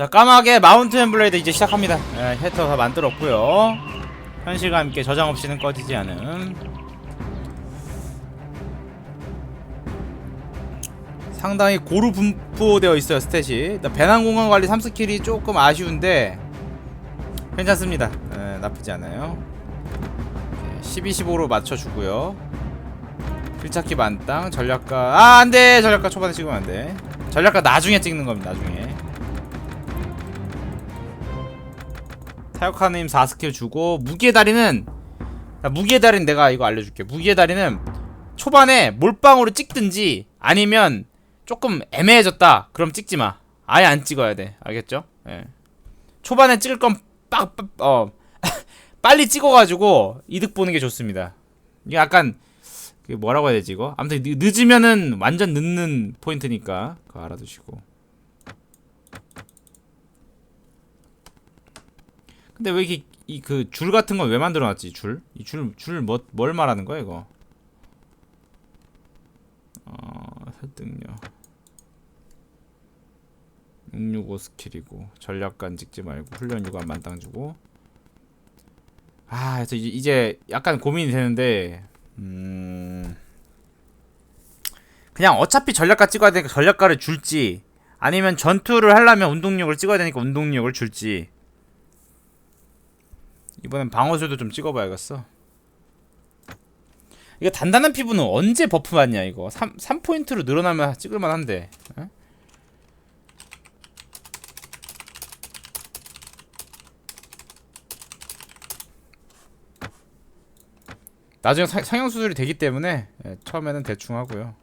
자 까마귀 마운트 블레이드 이제 시작합니다. 예, 해터 다 만들었고요. 현실과 함께 저장 없이는 꺼지지 않음 상당히 고루 분포되어 있어요 스탯이. 일단 배낭 공간 관리 3스킬이 조금 아쉬운데 괜찮습니다. 예, 나쁘지 않아요. 12, 15로 맞춰주고요. 필찾기 만땅 전략가. 아 안돼! 전략가 초반에 찍으면 안돼. 전략가 나중에 찍는 겁니다 나중에 타격하님 4스킬 주고 무기의 다리는 자, 무기의 다리는 내가 이거 알려줄게. 무기의 다리는 초반에 몰빵으로 찍든지 아니면 조금 애매해졌다. 그럼 찍지마. 아예 안 찍어야 돼. 알겠죠? 예. 초반에 찍을 건빡어 빨리 찍어가지고 이득 보는 게 좋습니다. 이게 약간 그 뭐라고 해야 되지 이거? 아무튼 늦- 늦으면은 완전 늦는 포인트니까 그거 알아두시고 근데 왜 이렇게 이 그 줄 같은 건 왜 만들어놨지 줄? 이 줄 줄 뭐 뭘 말하는 거야 이거? 어 설득력 665 스킬이고 전략관 찍지 말고 훈련 유관 만 땅 주고 아 그래서 이제, 이제 약간 고민이 되는데 음 그냥 어차피 전략가 찍어야 되니까 전략가를 줄지 아니면 전투를 하려면 운동력을 찍어야 되니까 운동력을 줄지 이번엔 방어술도 좀 찍어봐야겠어. 이거 단단한 피부는 언제 버프 받냐 이거 3, 3포인트로 늘어나면 찍을만 한데 에? 나중에 사- 성형수술이 되기 때문에 예, 처음에는 대충 하고요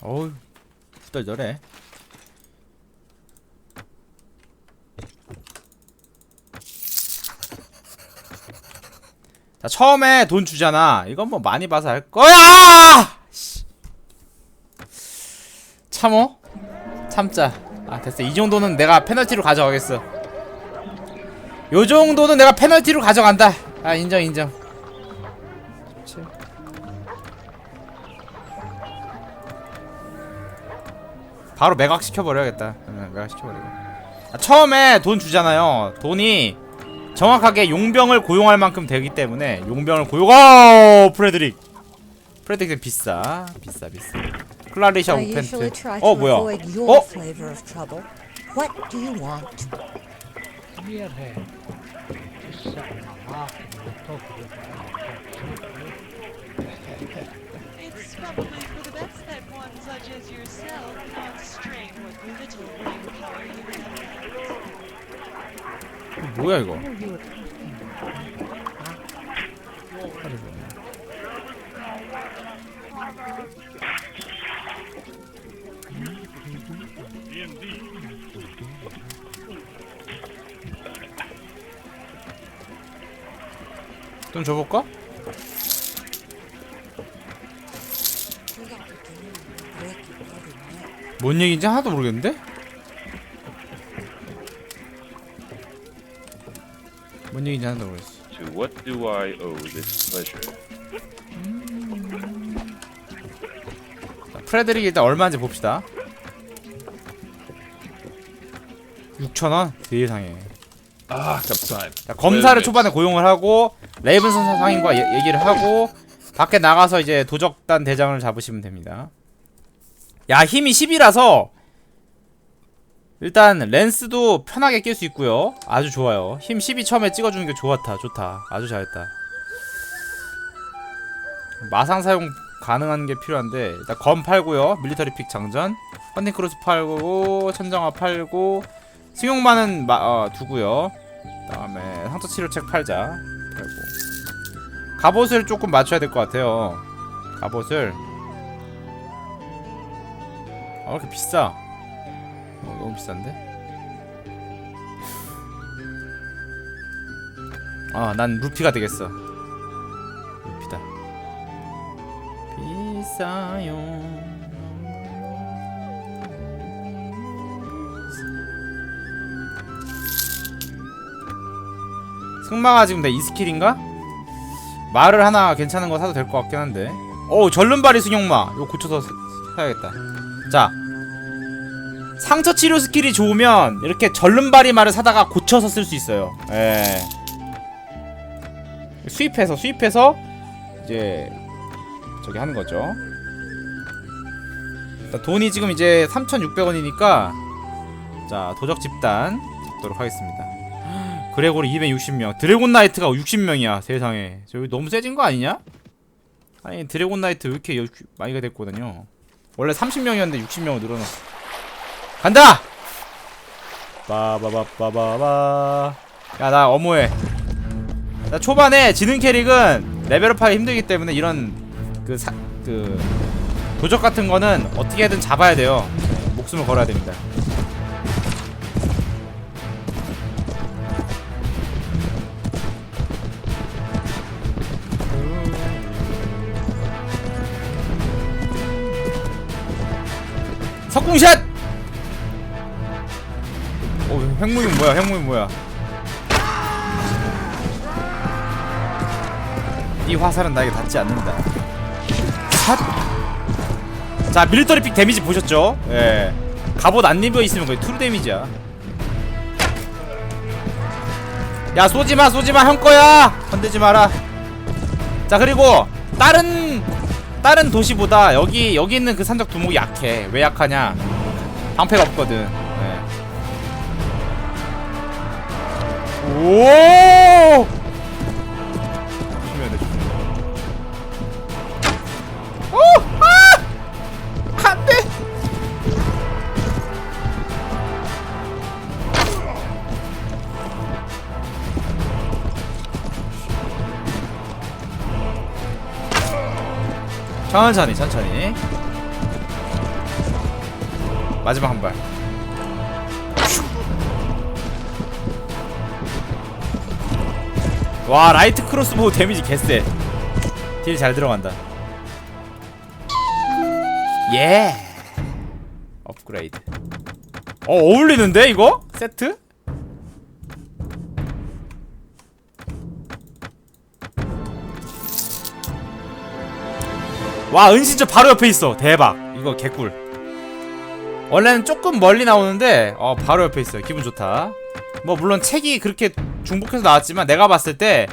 어우 후덜덜해 자 처음에 돈 주잖아 이건 뭐 많이 봐서 할 거야 씨. 참어 참자 아 됐어 이 정도는 내가 페널티로 가져가겠어 요 정도는 내가 페널티로 가져간다 아 인정 인정 바로 매각 시켜버려야겠다. 응, 매각 시켜버리고. 아, 처음에 돈 주잖아요. 돈이 정확하게 용병을 고용할 만큼 되기 때문에 용병을 고용 어 프레드릭. 프레드릭은 비싸. 비싸 비싸. 클라리샤 to 어 뭐야? 어? 뭐야 이거 좀 줘볼까? 뭔 얘기인지 하나도 모르겠는데? 뭔 얘기인지 하나도 모르겠어 To what do I owe this pleasure? 자, 프레드릭 일단 얼마인지 봅시다 6천원? 세상에 Ah, time. 자, 검사를 초반에 고용을 하고 레이븐선 상인과 예- 얘기를 하고 밖에 나가서 이제 도적단 대장을 잡으시면 됩니다 야 힘이 10이라서 일단 랜스도 편하게 낄 수 있고요. 아주 좋아요. 힘 10이 처음에 찍어주는 게 좋았다. 좋다. 아주 잘했다. 마상 사용 가능한 게 필요한데 일단 검 팔고요. 밀리터리 픽 장전. 헌팅 크로스 팔고 천정화 팔고 승용만은 마, 어, 두고요. 다음에 상처 치료책 팔자. 팔고. 갑옷을 조금 맞춰야 될 것 같아요. 갑옷을. 아, 왜 이렇게 비싸 어, 너무 비싼데? 아 난 루피가 되겠어. 루피다. 비싸요. 승마가 지금 내 이 스킬인가? 말을 하나 괜찮은 거 사도 될 것 같긴 한데. 어 절름발이 승용마. 이거 고쳐서 사- 사야겠다. 자 상처 치료 스킬이 좋으면 이렇게 절름발이 말을 사다가 고쳐서 쓸 수 있어요. 예. 수입해서 수입해서 이제 저기 하는 거죠. 자, 돈이 지금 이제 3,600원이니까 자 도적 집단 잡도록 하겠습니다. 그레고리 260명. 드래곤 나이트가 60명이야 세상에. 저기 너무 세진 거 아니냐? 아니 드래곤 나이트 왜 이렇게 여- 많이가 됐거든요. 원래 30명이었는데 60명으로 늘어났어 간다! 빠바바바바바 야 나 어모해 나 초반에 지능 캐릭은 레벨업하기 힘들기 때문에 이런 그, 사, 그 도적 같은 거는 어떻게든 잡아야 돼요 목숨을 걸어야 됩니다 석궁샷! 어, 핵무기 뭐야? 핵무기 뭐야? 이 화살은 나에게 닿지 않는다. 샷! 자, 밀리터리 픽 데미지 보셨죠? 예. 갑옷 안 입어 있으면 거의 투르 데미지야. 야, 쏘지 마, 쏘지 마, 형 거야! 건들지 마라. 자, 그리고 다른 다른 도시보다 여기 여기 있는 그 산적 두목이 약해. 왜 약하냐? 방패가 없거든. 오! 천천히 천천히 마지막 한 발 와 라이트 크로스보우 데미지 개쎄. 딜 잘 들어간다. 예. 업그레이드. 어 어울리는데 이거? 세트? 와 은신처 바로 옆에 있어. 대박. 이거 개꿀. 원래는 조금 멀리 나오는데 어 바로 옆에 있어요. 기분 좋다. 뭐 물론 책이 그렇게 중복해서 나왔지만 내가 봤을 때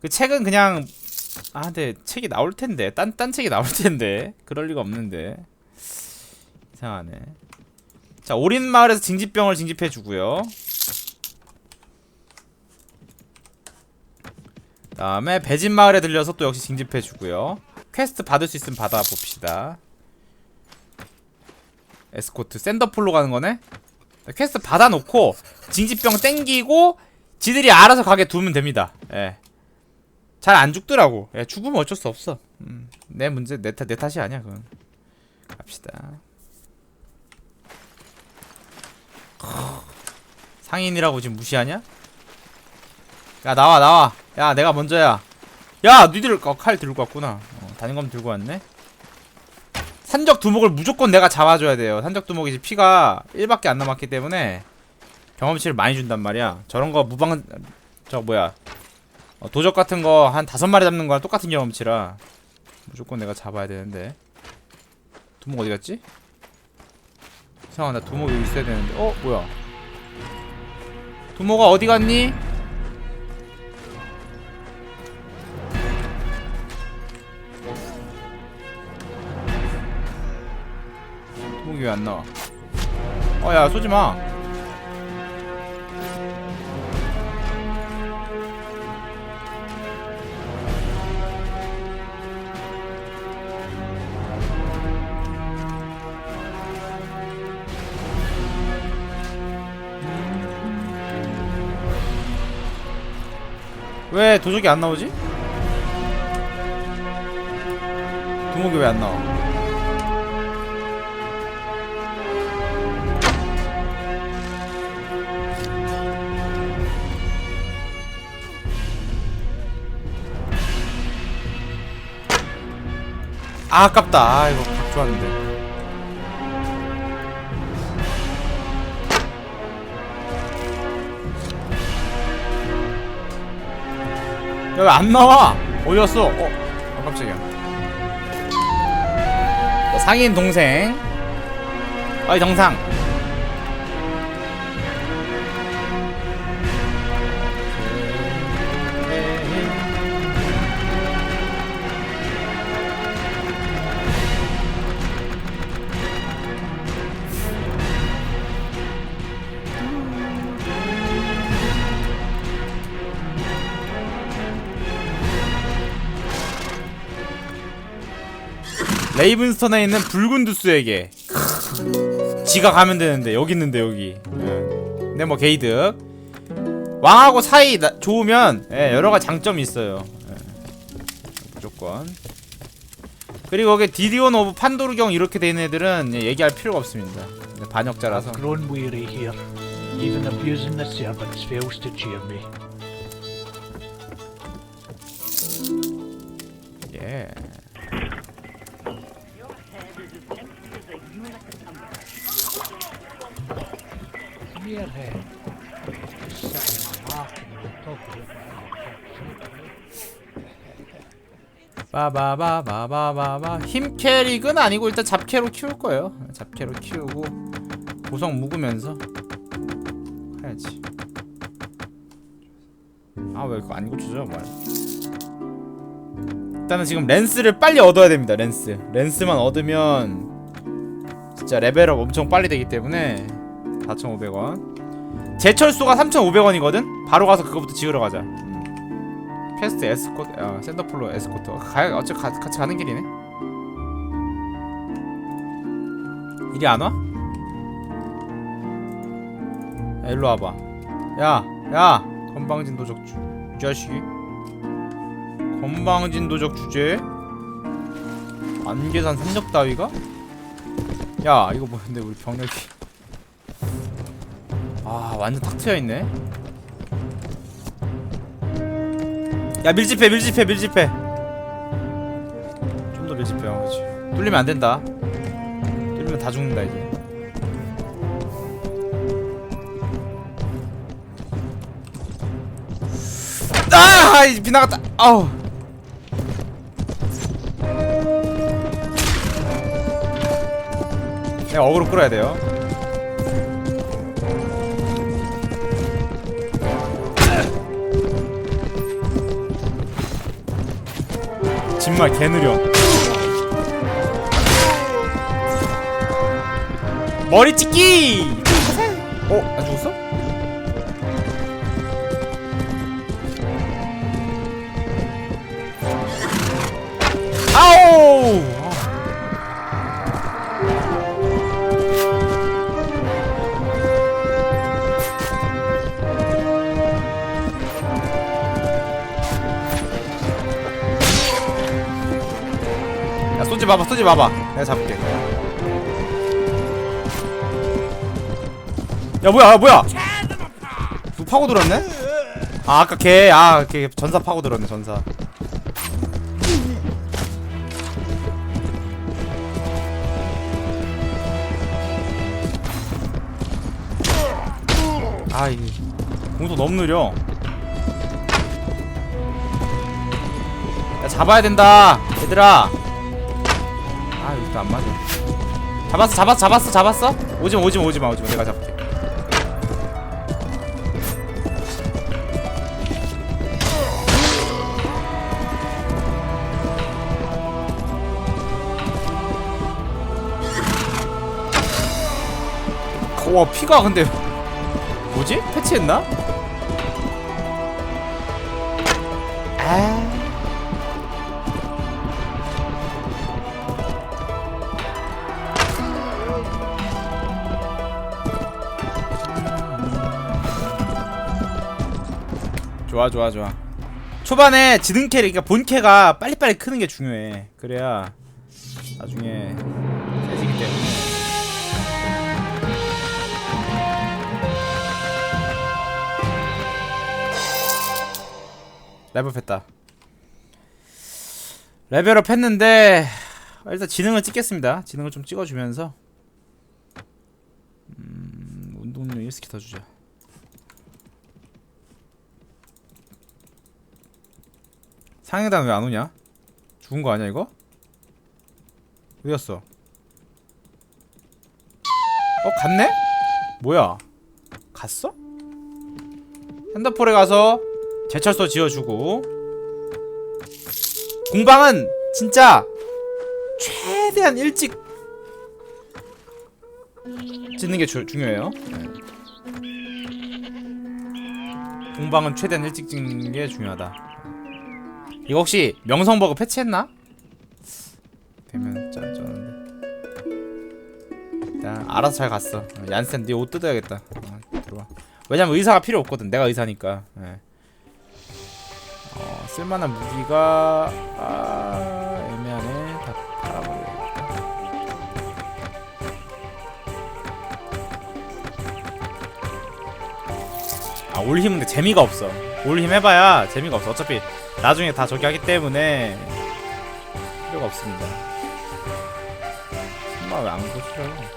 그 책은 그냥 아 근데 책이 나올 텐데. 딴 딴 책이 나올 텐데. 그럴 리가 없는데. 이상하네. 자 오린 마을에서 징집병을 징집해 주고요. 다음에 배진 마을에 들려서 또 역시 징집해 주고요. 퀘스트 받을 수 있으면 받아 봅시다. 에스코트 샌더폴로 가는 거네. 퀘스트 받아 놓고 징집병 땡기고 지들이 알아서 가게 두면 됩니다. 예. 잘 안 죽더라고. 예, 죽으면 어쩔 수 없어. 음, 내 문제 내, 탓- 내 탓이 아니야, 그건. 갑시다. 상인이라고 지금 무시하냐? 야 나와 나와. 야 내가 먼저야. 야, 니들 어, 칼 들고 왔구나. 어, 단검 들고 왔네. 산적 두목을 무조건 내가 잡아줘야 돼요. 산적 두목이 이제 피가 1밖에 안 남았기 때문에 경험치를 많이 준단 말이야. 저런 거 무방 저 뭐야 어, 도적 같은 거 한 다섯 마리 잡는 거랑 똑같은 경험치라 무조건 내가 잡아야 되는데 두목 어디 갔지? 이상하 나 두목 여기 있어야 되는데 어 뭐야 두목아 어디 갔니? 두목이 왜 안 나와? 어야 쏘지 마. 왜 도적이 안 나오지? 두목이 왜 안 나와? 아, 아깝다. 아, 이거 각 좋았는데. 야왜 안 나와? 어디 갔어? 어 아, 깜짝이야. 자, 상인 동생. 어이 정상 레이븐스턴에 있는 붉은 두스에게 지가 가면 되는데 여기 있는데 여기 예. 근데 뭐 게이득 왕하고 사이 나- 좋으면 예, 여러가지 장점이 있어요 예. 무조건 그리고 거기 디디온 오브 판도르경 이렇게 돼 있는 애들은 예, 얘기할 필요가 없습니다 네, 반역자라서 I've grown weary here. Even abusing the servants fails to cheer me. 예. About 빠바바바바바바 힘 캐릭은 아니고 일단 잡캐로 키울 거예요. 잡캐로 키우고 고성 묵으면서 해야지. 아왜 그거 안 고쳐져 뭐야? 일단은 지금 렌스를 빨리 얻어야 됩니다. 렌스. 렌스만 얻으면 진짜 레벨업 엄청 빨리 되기 때문에 4,500원. 제철소가 3,500원이거든. 바로 가서 그거부터 지으러 가자. 퀘스트 에스코트 아 샌더폴로 에스코트 어, 가야 어차피 가, 같이 가는 길이네 이리 안 와? 야 일로 와봐 야 야 건방진 도적 주, 이 자식이 건방진 도적 주제 안계산 산적 따위가? 야 이거 뭐는데 우리 병력이 아 완전 탁 트여있네. 야 밀집해 밀집해 밀집해. 좀 더 밀집해 어, 그렇지 뚫리면 안 된다. 뚫리면 다 죽는다 이제. 아 이제 빗나갔다. 아우. 내가 어그로 끌어야 돼요 정말 개느려 머리 찍기 어? 마봐. 내가 잡을게. 야 뭐야 야 뭐야? 누구 파고 들었네? 아 아까 걔아걔 전사 파고 들었네 전사. 아이 공도 너무 느려. 야 잡아야 된다 얘들아 아 이것도 안 맞아 잡았어 잡았어 잡았어 잡았어 오지마 오지마 오지마 오지마 내가 잡게 와 피가 근데 뭐지? 패치했나? 좋아 좋아 좋아. 초반에 지능 캐릭 그러니까 본 캐가 빨리빨리 크는 게 중요해. 그래야 나중에 세지기 때문에 레벨업 했다. 레벨업 했는데 일단 지능을 찍겠습니다. 지능을 좀 찍어주면서. 음, 운동력 1스키 더 주자 상해단 왜 안 오냐? 죽은 거 아니야 이거? 어디였어? 어 갔네? 뭐야? 갔어? 핸드폴에 가서 제철소 지어주고 공방은 진짜 최대한 일찍 짓는 게 주, 중요해요. 네. 공방은 최대한 일찍 짓는 게 중요하다. 이거 혹시 명성 버그 패치했나? 되면 짠짠한데. 야 알아서 잘 갔어. 어, 얀센 네 옷 뜯어야겠다. 어, 들어와. 왜냐면 의사가 필요 없거든. 내가 의사니까. 예. 어, 쓸만한 무기가 아, 애매하네. 다 팔아버려야겠다. 아 올 힘은 근데 재미가 없어. 올 힘 해봐야 재미가 없어. 어차피 나중에 다 저기 하기 때문에 필요가 없습니다. 정말 왜안 고쳐요?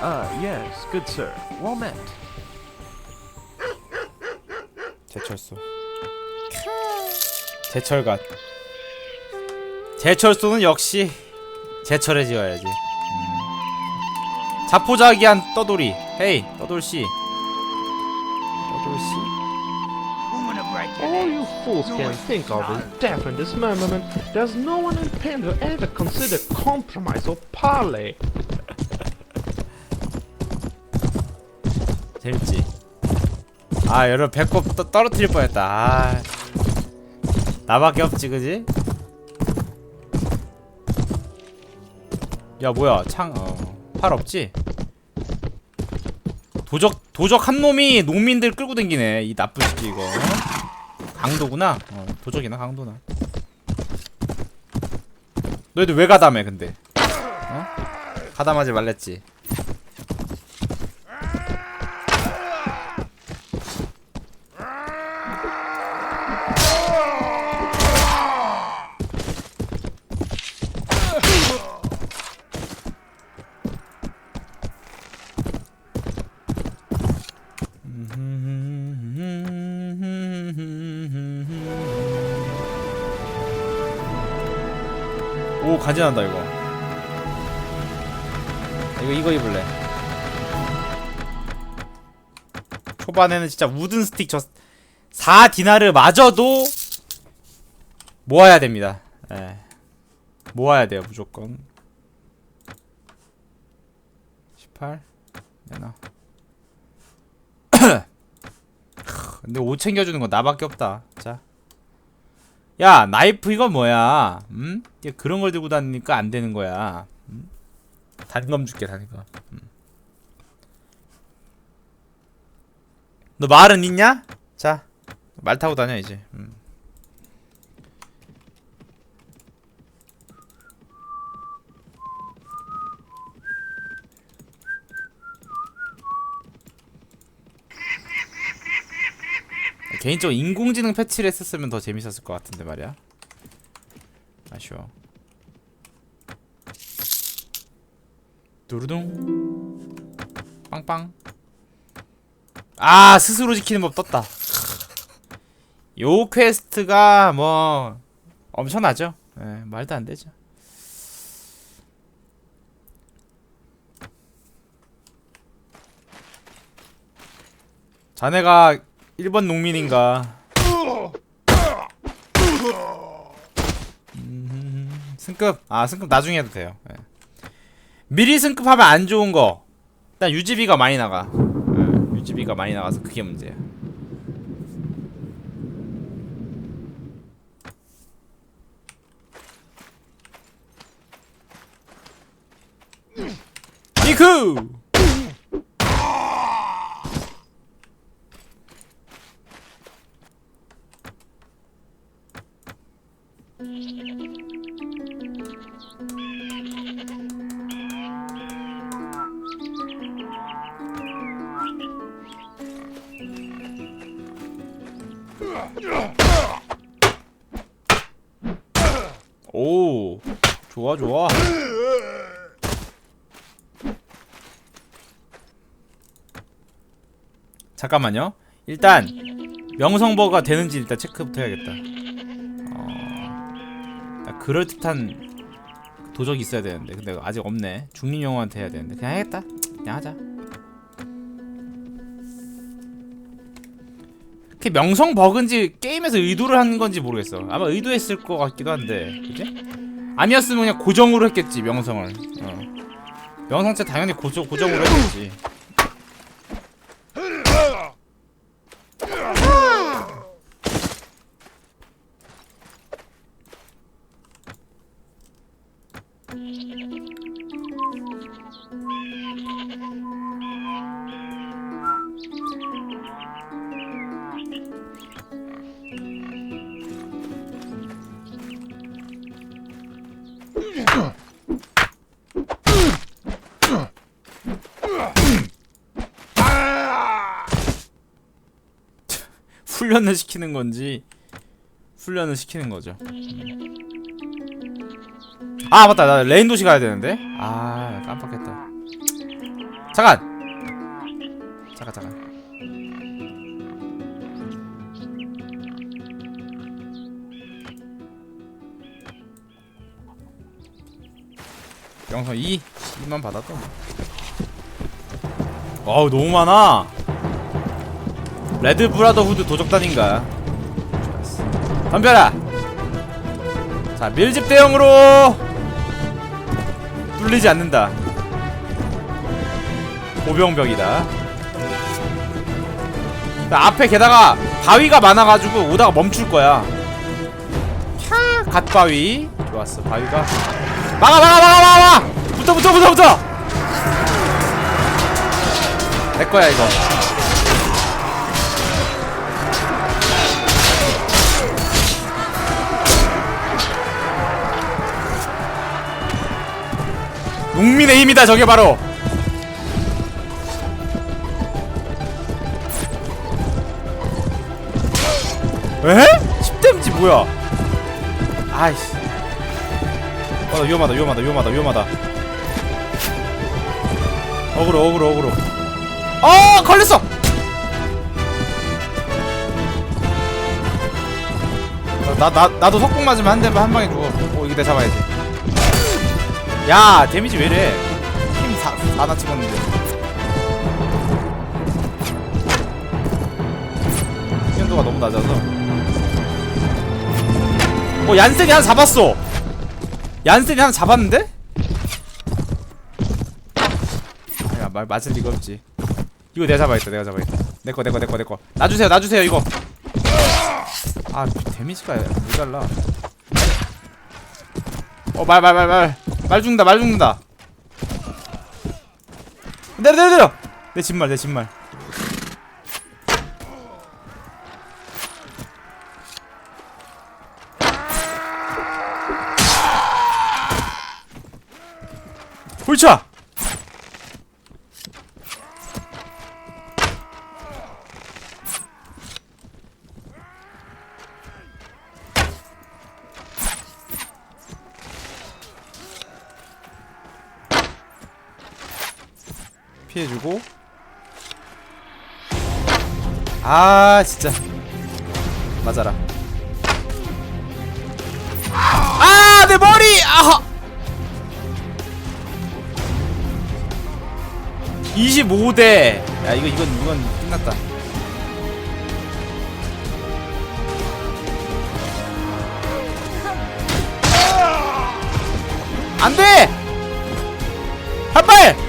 Ah, yes, good sir. Well met. 제철소. 제철갓. 제철소는 역시 제철에 지어야지. 음. 자포자기한 떠돌이. 헤이, 떠돌씨. 떠돌씨. Fools can think of is death in this moment. There's no one in who ever considered compromise or parley. 재밌지? 아, 여러분 배꼽 떠, 떨어뜨릴 뻔했다. 아. 나밖에 없지, 그지? 야, 뭐야? 창, 어. 팔 없지? 도적, 도적 한 놈이 농민들 끌고 댕기네. 이 나쁜 새끼, 이거. 강도구나? 어, 도적이나 강도나. 너희들 왜 가담해, 근데? 어? 가담하지 말랬지. 난다 이거. 이거 이거 입을래. 초반에는 진짜 우든 스틱 저 4디나르 마저도 모아야 됩니다. 예. 모아야 돼요 무조건. 18 내놔 근데 옷 챙겨주는 건 나밖에 없다. 자 야 나이프 이건 뭐야 음? 이게 그런 걸 들고 다니니까 안 되는 거야 음? 단검 줄게 단검 음. 너 말은 있냐? 자 말 타고 다녀 이제 음. 개인적으로 인공지능 패치를 했었으면 더 재밌었을 것 같은데 말이야. 아쉬워. 두루둥. 빵빵. 아 스스로 지키는 법 떴다. 요 퀘스트가 뭐 엄청나죠? 예, 말도 안 되죠. 자네가 1번 농민인가? 음, 승급. 아 승급 나중에 해도 돼요. 예. 미리 승급하면 안 좋은 거. 일단 유지비가 많이 나가. 예, 유지비가 많이 나가서 그게 문제야. 이크 오 좋아 좋아 잠깐만요 일단 명성버가 되는지 일단 체크부터 해야겠다. 어, 나 그럴 듯한 도적이 있어야 되는데 근데 아직 없네. 중립 영웅한테 해야 되는데 그냥 해야겠다. 그냥 하자. 그게 명성 버그인지 게임에서 의도를 한 건지 모르겠어. 아마 의도했을 것 같기도 한데, 그지? 아니었으면 그냥 고정으로 했겠지 명성을. 어. 명성체 당연히 고정 고정으로 했겠지. 훈련을 시키는 건지 훈련을 시키는 거죠. 아 맞다 나 레인 도시 가야 되는데 아 깜빡했다. 잠깐 잠깐 잠깐. 영상 2 2만 받았던. 어우 너무 많아. 레드 브라더후드 도적단인가? 덤벼라. 자 밀집 대형으로 뚫리지 않는다. 보병벽이다. 자, 앞에 게다가 바위가 많아가지고 오다가 멈출 거야. 캬, 갓바위. 좋았어. 바위가 막아 막아 막아 막아! 붙어 붙어 붙어 붙어. 내 거야 이거. 농민의 힘이다 저게 바로. 에? 10댐지 뭐야? 아이씨. 어 위험하다 위험하다 위험하다 위험하다. 어그로 어그로 어그로 어 걸렸어! 나, 나, 나도 석궁 맞으면 한 대만 한 방에 죽어. 오 이거 내 잡아야지 야 데미지 왜이래? 힘 4, 4나 찍었는데. 현도가 너무 낮아서. 어 얀센이 하나 잡았어. 얀센이 하나 잡았는데? 아야 말 맞을 리가 없지. 이거 내가 잡아야겠다 내가 잡아야겠다. 내거 내거 내거 내거. 놔주세요 놔주세요 이거. 아 데미지가 모자라? 어말 말 말말 말 죽는다 말 죽는다. 내려 내려 내려. 내 진말 내 진말. 홀차 피해주고 아 진짜. 맞아라. 아 내 머리! 아하! 25대. 야 이거 이건 이건 끝났다. 안돼! 한발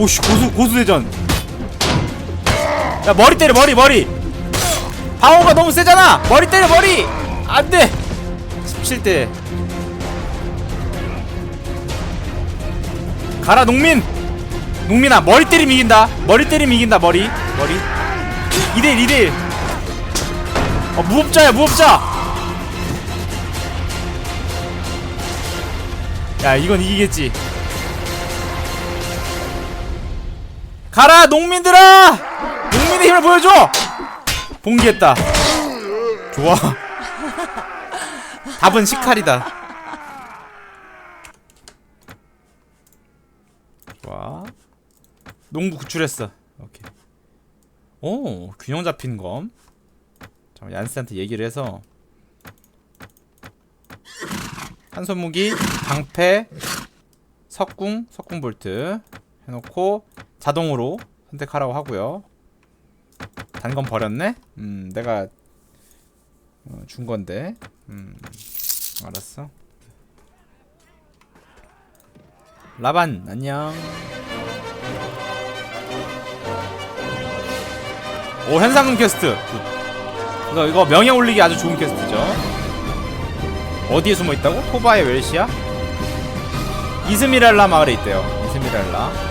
오씨 고수 고수대전. 야 머리 때려 머리 머리. 방어가 너무 세잖아. 머리 때려 머리. 안돼. 17대. 가라 농민. 농민아 머리 때리면 이긴다. 머리 때리면 이긴다 머리. 머리. 2대1 2대1 어 무법자야 무법자. 야 이건 이기겠지 가라 농민들아! 농민의 힘을 보여줘! 봉기했다. 좋아. 답은 시칼이다. 좋아. 농부 구출했어. 오케이. 오 균형 잡힌 검. 잠깐 얀스한테 얘기를 해서. 한손 무기 방패 석궁 석궁 볼트 해놓고 자동으로 선택하라고 하고요. 단검 버렸네? 음 내가 어, 준 건데. 음 알았어. 라반 안녕. 오 현상금 퀘스트. 굿. 이거 이거 명예 올리기 아주 좋은 퀘스트죠. 어디에 숨어 있다고? 토바의 웰시아? 이스미랄라 마을에 있대요. 이스미랄라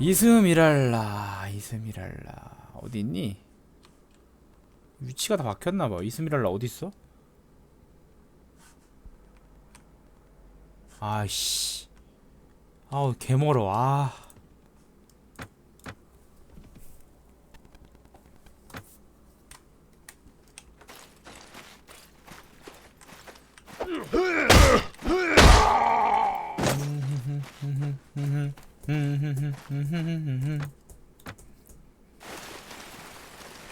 이스미랄라 이스미랄라. 어디 있니? 위치가 다 바뀌었나봐. 이스미랄라 어디 있어? 아이씨. 아우 개멀어. 아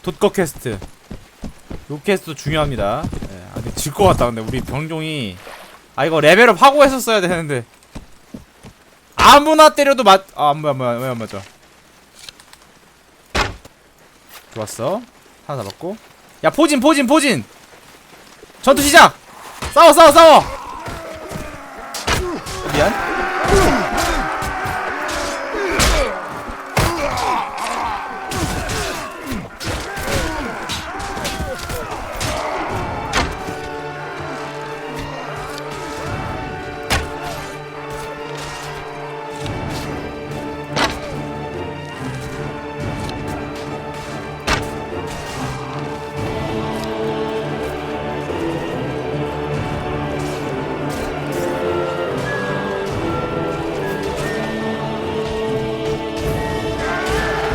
돛거 퀘스트. 요 퀘스트 중요합니다. 네, 아 근데 질것 같다. 근데 우리 병종이 아 이거 레벨업 하고 했었어야 되는데. 아무나 때려도 맞.. 아 안맞 안맞 왜안 맞아 좋았어. 하나 잡았고. 야 포진 포진 포진! 전투 시작! 싸워 싸워 싸워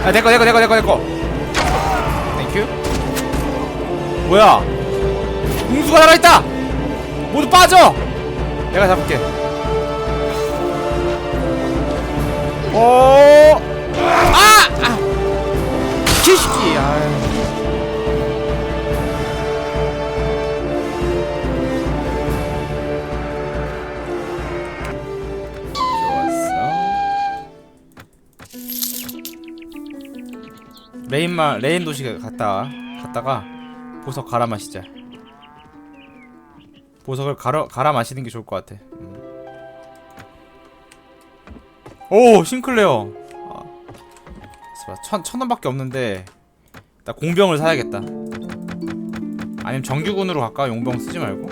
아 내꺼 내꺼 내꺼 내꺼 내꺼 땡큐 뭐야? 궁수가 살아있다! 모두 빠져! 내가 잡을게. 오 아! 아! 키시키 아 레인마 레인 도시 갔다 갔다가 보석 갈아 마시자. 보석을 갈아 갈아 마시는 게 좋을 것 같아. 음. 오 싱클레어. 아, 봐, 천, 천 원밖에 없는데 나 공병을 사야겠다. 아니면 정규군으로 갈까? 용병 쓰지 말고.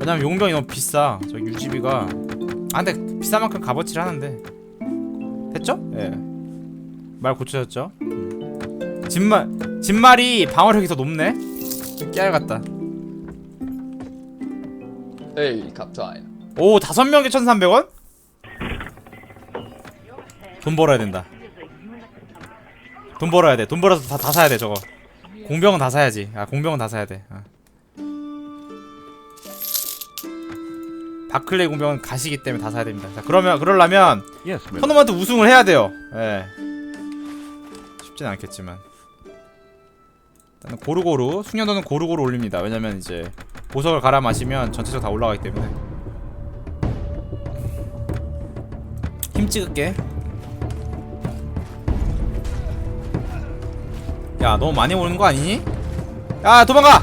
왜냐면 용병이 너무 비싸. 저 유지비가. 아 근데 비싼 만큼 값어치를 하는데. 됐죠? 예. 말 고쳐졌죠? 진말 진말이 방어력이 더 높네. 깨알 같다. Hey, Captain. 오 다섯 명에 천삼백 원? 돈 벌어야 된다. 돈 벌어야 돼. 돈 벌어서 다, 다 사야 돼 저거. 공병은 다 사야지. 아 공병은 다 사야 돼. 어. 바클레이 공병은 가시기 때문에 다 사야 됩니다. 자 그러면 그러려면. 토너먼트 우승을 해야 돼요. 예. 쉽진 않겠지만. 고루고루 숙련도는 고루고루 올립니다. 왜냐면 이제 보석을 갈아 마시면 전체적으로 다 올라가기 때문에. 힘 찍을게. 야, 너무 많이 오는 거 아니니? 야, 도망가!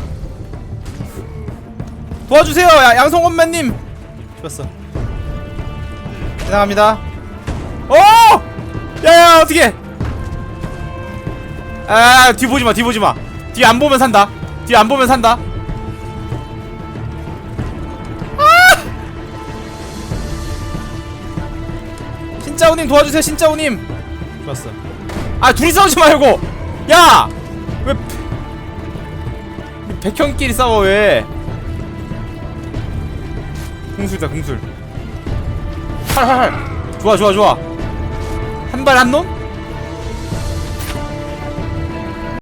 도와주세요! 야, 양성원맨님! 죽었어. 죄송합니다. 오! 야야 어떻게? 아, 뒤 보지 마, 뒤 보지 마. 뒤 안 보면 산다. 뒤 안 보면 산다. 아! 신짜오님 도와주세요, 신짜오님. 좋았어. 아, 둘이 싸우지 말고. 야, 왜 백- 백형끼리 싸워 왜? 궁술이다, 궁술. 활활활. 좋아, 좋아, 좋아. 한 발 한 놈?